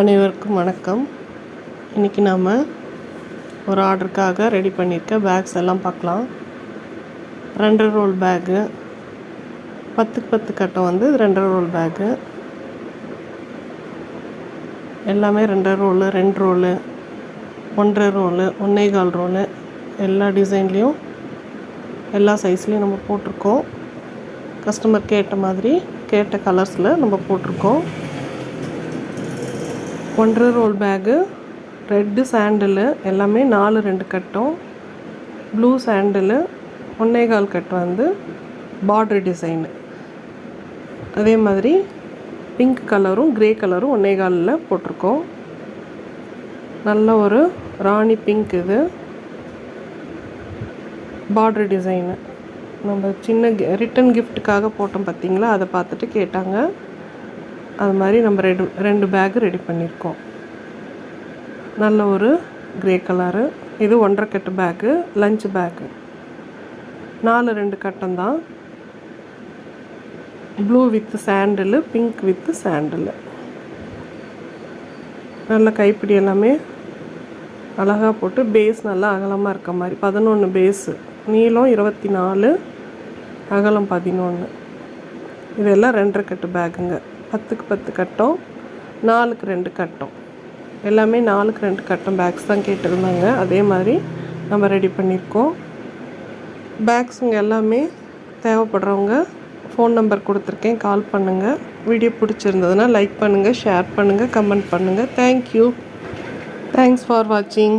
அனைவருக்கும் வணக்கம். இன்றைக்கி நாம் ஒரு ஆர்டருக்காக ரெடி பண்ணியிருக்க பேக்ஸ் எல்லாம் பார்க்கலாம். ரெண்டரை ரோல் பேக்கு பத்துக்கு பத்து கட்டம் வந்து ரெண்டரை ரோல் பேக்கு எல்லாமே ரெண்டரை ரோலு ரெண்டு ரோலு ஒன்றரை ரோலு ஒன்றே கால் ரோலு எல்லா டிசைன்லேயும் எல்லா சைஸ்லேயும் நம்ம போட்டிருக்கோம். கஸ்டமர் கேட்ட மாதிரி கேட்ட கலர்ஸில் நம்ம போட்டிருக்கோம். ஒன்றரை ரோல் பேகு ரெட்டு சாண்டிலு எல்லாமே நாலு ரெண்டு கட்டும். ப்ளூ சாண்டிலு ஒன்னேகால் கால் வந்து பார்டர் டிசைனு. அதே மாதிரி பிங்க் கலரும் க்ரே கலரும் ஒன்னேகாலில் போட்டிருக்கோம். நல்ல ஒரு ராணி பிங்க் இது. Border design. நம்ம சின்ன ரிட்டன் கிஃப்ட்டுக்காக போட்டோம் பார்த்தீங்களா? அதை பார்த்துட்டு கேட்டாங்க. அது மாதிரி நம்ம ரெண்டு ரெண்டு பேகு ரெடி பண்ணியிருக்கோம். நல்ல ஒரு க்ரே கலரு இது ஒன்றரை கட்டு பேக்கு லஞ்ச் பேக்கு நாலு ரெண்டு கட்டம்தான் blue with sandal pink with sandal நல்ல கைப்பிடி எல்லாமே அழகாக போட்டு பேஸ் நல்லா அகலமாக இருக்க மாதிரி. பதினொன்று பேஸு நீளம் இருபத்தி நாலு அகலம் பதினொன்று இதெல்லாம் ரெண்டரை கட்டு பேக்குங்க பத்துக்கு பத்து கட்டம் நாலுக்கு ரெண்டு கட்டம். எல்லாமே நாலுக்கு ரெண்டு கட்டம் பேக்ஸ் தான் கேட்டிருந்தாங்க. அதே மாதிரி நம்ம ரெடி பண்ணியிருக்கோம். பேக்ஸுங்க எல்லாமே தேவைப்படுறவங்க ஃபோன் நம்பர் கொடுத்துருக்கேன். கால் பண்ணுங்கள் வீடியோ பிடிச்சிருந்ததுன்னா லைக் பண்ணுங்கள் ஷேர் பண்ணுங்கள் கமெண்ட் பண்ணுங்கள் தேங்க்யூ தேங்க்ஸ் ஃபார் வாட்சிங்